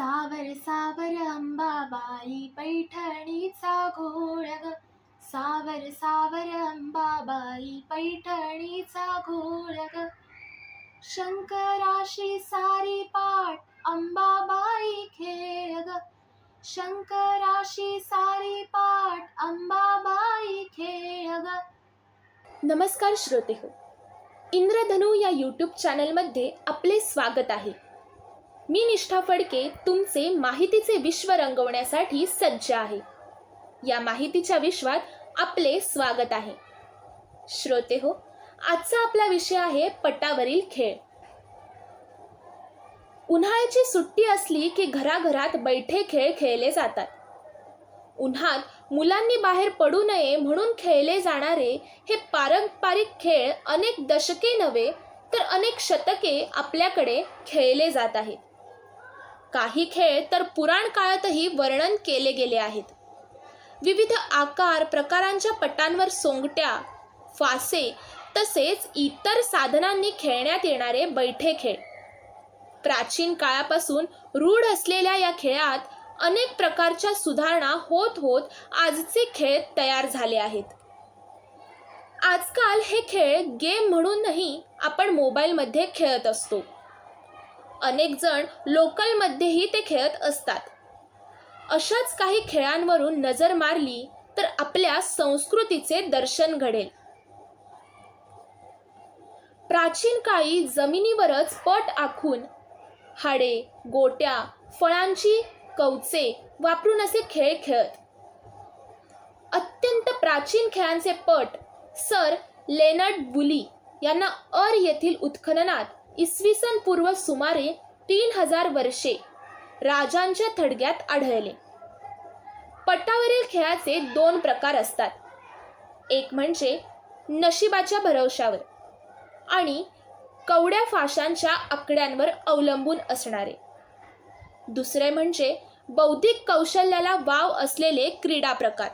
सावर सावर अंबाबाई पैठणीचा घोळ ग सावर सावर अंबाबाई पैठणीचा घोळ ग शंकराशी सारी पाठ अंबाबाई खेळ ग शंकराशी सारी पाठ अंबाबाई खेळ ग नमस्कार श्रोते हो इंद्रधनू या यूट्यूब चॅनलमध्ये आपले स्वागत आहे. मी निष्ठा फडके तुमचे माहितीचे विश्व रंगवण्यासाठी सज्ज आहे. या माहितीच्या विश्वात आपले स्वागत आहे. श्रोते हो आजचा आपला विषय आहे पटावरील खेळ. उन्हाळ्याची सुट्टी असली की घराघरात बैठे खेळ खेळले जातात. उन्हात मुलांनी बाहेर पडू नये म्हणून खेळले जाणारे हे पारंपरिक खेळ अनेक दशके नव्हे तर अनेक शतके आपल्याकडे खेळले जात आहेत. काही खेळ तर पुराण काळातही वर्णन केले गेले आहेत. विविध आकार प्रकारांच्या पटांवर सोंगट्या फासे तसेच इतर साधनांनी खेळण्यात येणारे बैठे खेळ. प्राचीन काळापासून रूढ असलेल्या या खेळात अनेक प्रकारच्या सुधारणा होत होत आजचे खेळ तयार झाले आहेत. आजकाल हे खेळ गेम म्हणूनही आपण मोबाईलमध्ये खेळत असतो. अनेक जण लोकलमध्येही ते खेळत असतात. अशाच काही खेळांवरून नजर मारली तर आपल्या संस्कृतीचे दर्शन घडेल. प्राचीन काळी जमिनीवरच पट आखून हाडे गोट्या फळांची कवचे वापरून असे खेळ खेळत. अत्यंत प्राचीन खेळांचे पट सर लेनर्ड बुली यांना अर येथील उत्खननात इसवी सन पूर्व सुमारे तीन हजार वर्षे राजांच्या थडग्यात आढळले. पट्टावरील खेळाचे दोन प्रकार असतात. एक म्हणजे नशिबाच्या भरवशावर आणि कवड्या फाशांच्या आकड्यांवर अवलंबून असणारे. दुसरे म्हणजे बौद्धिक कौशल्याला वाव असलेले क्रीडा प्रकार.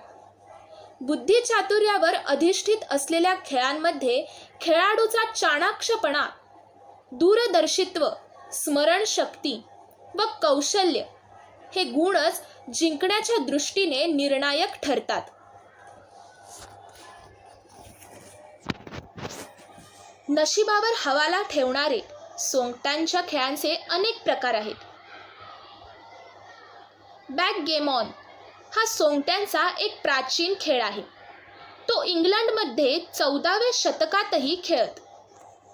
बुद्धिचातुर्यावर अधिष्ठित असलेल्या खेळांमध्ये खेळाडूचा चाणाक्षपणा दूरदर्शित्व स्मरणशक्ती व कौशल्य हे गुणच जिंकण्याच्या दृष्टीने निर्णायक ठरतात. नशिबावर हवाला ठेवणारे सोंगट्यांच्या खेळांचे अनेक प्रकार आहेत. बॅक गेमॉन हा सोंगट्यांचा एक प्राचीन खेळ आहे. तो इंग्लंडमध्ये चौदाव्या शतकातही खेळत.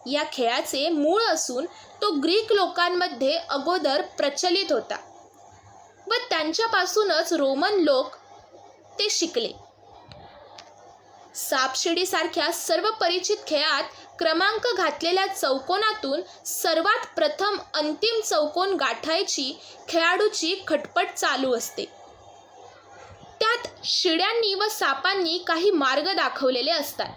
या खेळाचे मूळ असून तो ग्रीक लोकांमध्ये अगोदर प्रचलित होता व त्यांच्यापासूनच रोमन लोक ते शिकले. सापशिडीसारख्या सर्व परिचित खेळात क्रमांक घातलेल्या चौकोनातून सर्वात प्रथम अंतिम चौकोन गाठायची खेळाडूची खटपट चालू असते. त्यात शिड्यांनी व सापांनी काही मार्ग दाखवलेले असतात.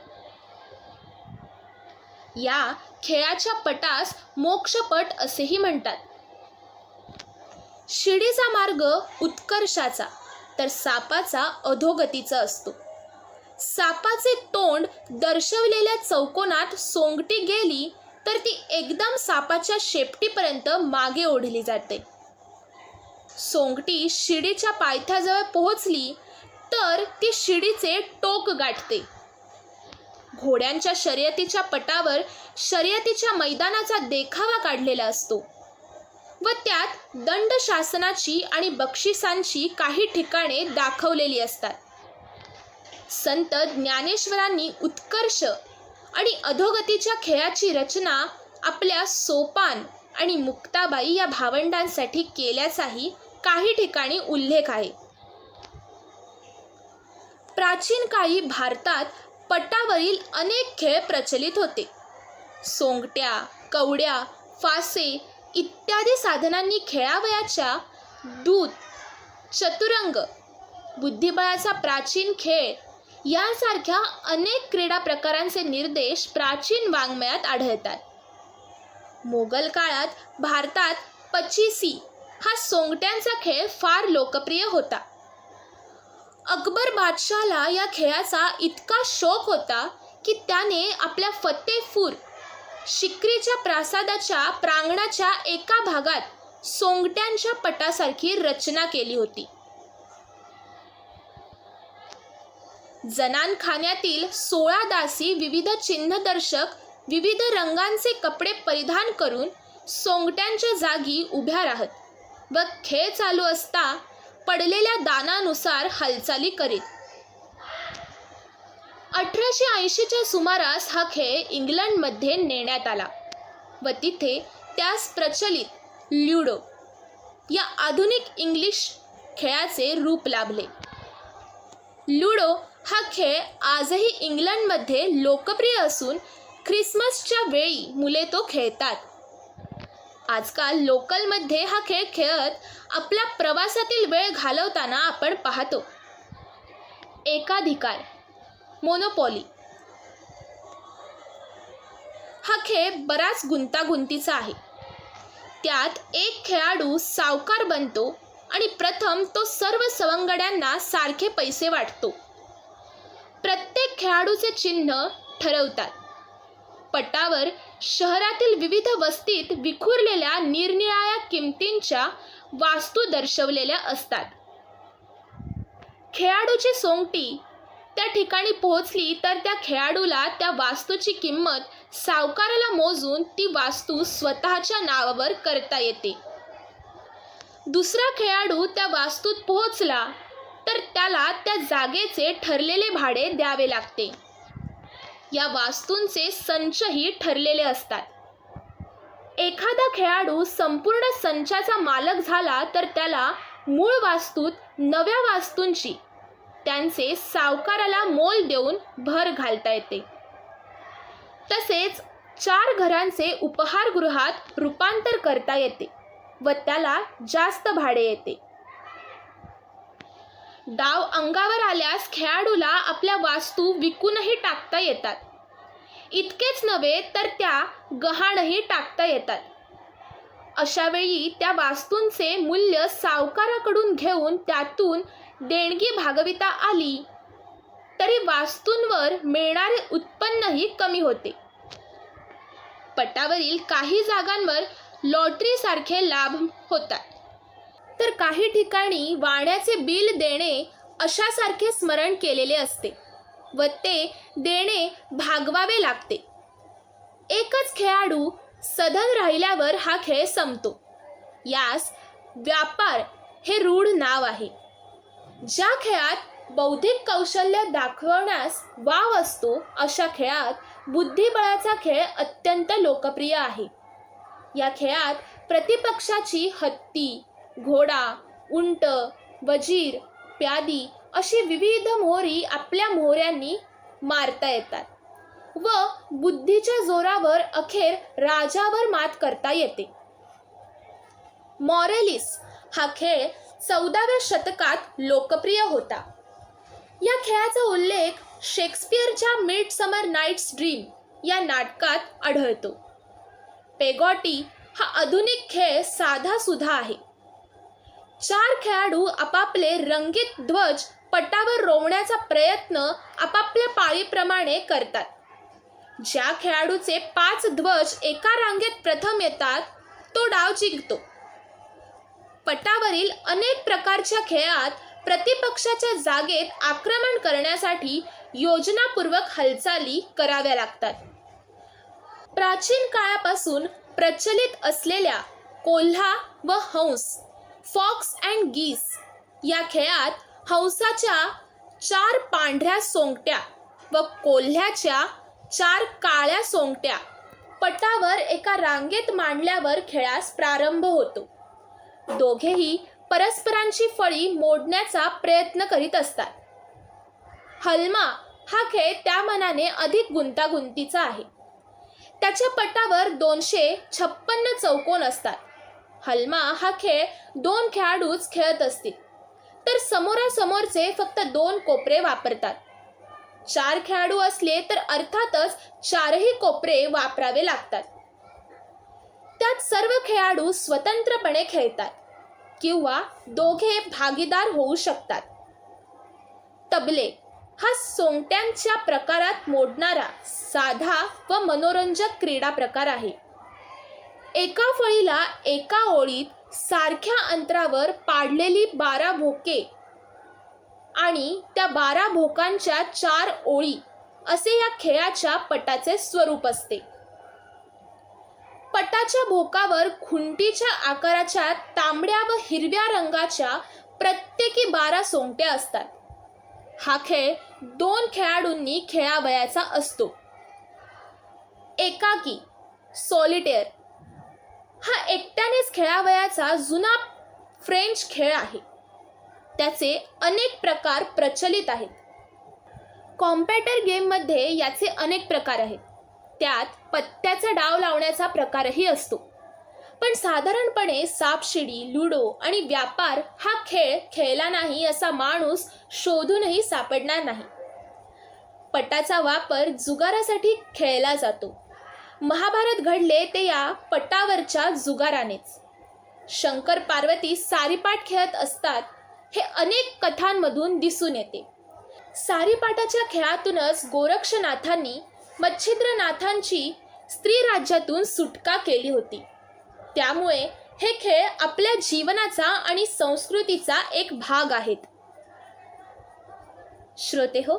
या खेळाच्या पटास मोक्षपट असेही म्हणतात. शिडीचा मार्ग उत्कर्षाचा तर सापाचा अधोगतीचा असतो. सापाचे तोंड दर्शवलेल्या चौकोनात सोंगटी गेली तर ती एकदम सापाच्या शेपटीपर्यंत मागे ओढली जाते. सोंगटी शिडीच्या पायथ्याजवळ पोहोचली तर ती शिडीचे टोक गाठते. घोड्यांच्या शर्यतीच्या पटावर शर्यतीच्या मैदानाचा देखावा काढलेला असतो व त्यात दंड शासनाची आणि बक्षिसांची काही ठिकाणे दाखवलेली असतात. संत ज्ञानेश्वरांनी उत्कर्ष आणि अधोगतीच्या खेळाची रचना आपल्या सोपान आणि मुक्ताबाई या भावंडांसाठी केल्याचाही काही ठिकाणी उल्लेख आहे. प्राचीन काळी भारतात पटावरील अनेक खेळ प्रचलित होते. सोंगट्या कवड्या फासे इत्यादी साधनांनी खेळावयाच्या दूत चतुरंग बुद्धिबळाचा प्राचीन खेळ यांसारख्या अनेक क्रीडा प्रकारांचे निर्देश प्राचीन वाङ्मयात आढळतात. मोगल काळात भारतात पचीसी हा सोंगट्यांचा खेळ फार लोकप्रिय होता. अकबर बादशाहला या खेळाचा इतका शौक होता की त्याने आपल्या फतेपूर शिक्रीच्या प्रासादाच्या प्रांगणाच्या एका भागात सोंगट्यांच्या पटासारखी रचना केली होती. जनानखान्यातील सोळा दासी विविध चिन्हदर्शक विविध रंगांचे कपडे परिधान करून सोंगट्यांच्या जागी उभ्या राहत व खेळ चालू असता पडलेल्या दानानुसार हालचाली करीत. अठराशे ऐंशीच्या सुमारास हा खेळ इंग्लंडमध्ये नेण्यात आला व तिथे त्यास प्रचलित ल्युडो या आधुनिक इंग्लिश खेळाचे रूप लाभले. लुडो हा खेळ आजही इंग्लंडमध्ये लोकप्रिय असून ख्रिसमसच्या वेळी मुले तो खेळतात. आजकाल लोकलमध्ये हा खेळ खेळत आपला प्रवासातील वेळ घालवताना आपण पाहतो. एकाधिकार. मोनोपॉली. हा खेळ बराच गुंतागुंतीचा आहे. त्यात एक खेळाडू सावकार बनतो आणि प्रथम तो सर्व सवंगड्यांना सारखे पैसे वाटतो. प्रत्येक खेळाडूचे चिन्ह ठरवतात. पटावर शहरातील विविध वस्तीत विखुरलेल्या निरनिराळ्या किमतींच्या वास्तू दर्शवलेल्या असतात. खेळाडूची सोंगटी त्या ठिकाणी पोहोचली तर त्या खेळाडूला त्या वास्तूची किंमत सावकाराला मोजून ती वास्तू स्वतःच्या नावावर करता येते. दुसरा खेळाडू त्या वास्तूत पोहोचला तर त्याला त्या जागेचे ठरलेले भाडे द्यावे लागते. या वास्तूंचे संचही ठरलेले असतात. एखादा खेळाडू संपूर्ण संचाचा मालक झाला तर त्याला मूळ वास्तूत नव्या वास्तूंची त्यांचे सावकाराला मोल देऊन भर घालता येते. तसेच चार घरांचे उपहारगृहात रूपांतर करता येते व त्याला जास्त भाडे येते. डाव अंगावर आल्यास खेळाडूला आपल्या वास्तू विकूनही टाकता येतात. इतकेच नव्हे तर त्या गहाणही टाकता येतात. अशावेळी त्या वास्तूंचे मूल्य सावकाराकडून घेऊन त्यातून देणगी भागविता आली तरी वास्तूंवर मिळणारे उत्पन्नही कमी होते. पटावरील काही जागांवर लॉटरीसारखे लाभ होतात. तर काही ठिकाणी वाण्याचे बिल देणे अशासारखे स्मरण केलेले असते. व ते देणे भागवावे लागते. एकच खेळाडू सधन राहिल्यावर हा खेळ संपतो. यास व्यापार हे रूढ नाव आहे. ज्या खेळात बौद्धिक कौशल्य दाखवण्यास वाव असतो अशा खेळात बुद्धिबळाचा खेळ अत्यंत लोकप्रिय आहे. या खेळात प्रतिपक्षाची हत्ती घोडा उंट वजीर प्यादी अशी विविध मोहरी आपल्या मोहऱ्यांनी मारता येतात व बुद्धीच्या जोरावर अखेर राजावर मात करता येते. मॉरेलिस हा खेळ चौदाव्या शतकात लोकप्रिय होता. या खेळाचा उल्लेख शेक्सपियरच्या मिड समर नाईट्स ड्रीम या नाटकात आढळतो. पेगॉटी हा आधुनिक खेळ साधा सुद्धा आहे. चार खेळाडू आपापले रंगीत ध्वज पटावर रोवण्याचा प्रयत्न आपापल्या पाळीप्रमाणे करतात. ज्या खेळाडूचे पाच ध्वज एका रांगेत प्रथम येतात तो डाव जिंकतो. पटावरील अनेक प्रकारच्या खेळात प्रतिपक्षाच्या जागेत आक्रमण करण्यासाठी योजनापूर्वक हालचाली कराव्या लागतात. प्राचीन काळापासून प्रचलित असलेल्या कोल्हा व हंस फॉक्स अँड गीस या खेळात हंसाच्या चार पांढऱ्या सोंगट्या व कोल्ह्याच्या चार काळ्या सोंगट्या पटावर एका रांगेत मांडल्यावर खेळास प्रारंभ होतो. दोघेही परस्परांची फळी मोडण्याचा प्रयत्न करीत असतात. हलमा हा खेळ त्या मनाने अधिक गुंतागुंतीचा आहे. त्याच्या पटावर दोनशे छप्पन्न चौकोन असतात. हलमा हा खेळ दोन खेळाडूच खेळत असतील. तर समोरासमोरचे फक्त दोन कोपरे वापरतात. चार खेळाडू असले तर अर्थातच चारही कोपरे वापरावे लागतात. त्यात सर्व खेळाडू स्वतंत्रपणे खेळतात किंवा दोघे भागीदार होऊ शकतात. तबले हा सोंगट्यांच्या प्रकारात मोडणारा साधा व मनोरंजक क्रीडा प्रकार आहे. एका फळीला एका ओळीत सारख्या अंतरावर पाडलेली बारा भोके आणि त्या बारा भोकांच्या चार ओळी असे या खेळाच्या पटाचे स्वरूप असते. पटाच्या भोकावर खुंटीच्या आकाराच्या तांबड्या व हिरव्या रंगाच्या प्रत्येकी बारा सोंगट्या असतात. हा खेळ दोन खेळाडूंनी खेळावयाचा असतो. एकाकी सॉलिटेअर हा एकट्यानेच खेळावयाचा जुना फ्रेंच खेळ आहे. त्याचे अनेक प्रकार प्रचलित आहेत. कॉम्प्युटर गेममध्ये याचे अनेक प्रकार आहेत. त्यात पत्त्याचा डाव लावण्याचा प्रकारही असतो. पण साधारणपणे सापशिडी लुडो आणि व्यापार हा खेळ खेळला नाही असा माणूस शोधूनही सापडणार नाही. पटाचा वापर जुगारासाठी खेळला जातो. महाभारत घडले ते या पटावरच्या जुगारानेच. शंकर पार्वती सारीपाट खेळत असतात हे अनेक कथांमधून दिसून येते. सारीपाटाच्या खेळातूनच गोरक्षनाथांनी मच्छिद्रनाथांची स्त्री राज्यातून सुटका केली होती. त्यामुळे हे खेळ आपल्या जीवनाचा आणि संस्कृतीचा एक भाग आहेत. श्रोते हो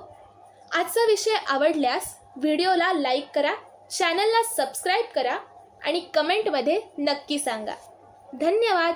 आजचा विषय आवडल्यास व्हिडिओला लाईक करा चॅनलला सबस्क्राईब करा आणि कमेंटमध्ये नक्की सांगा. धन्यवाद.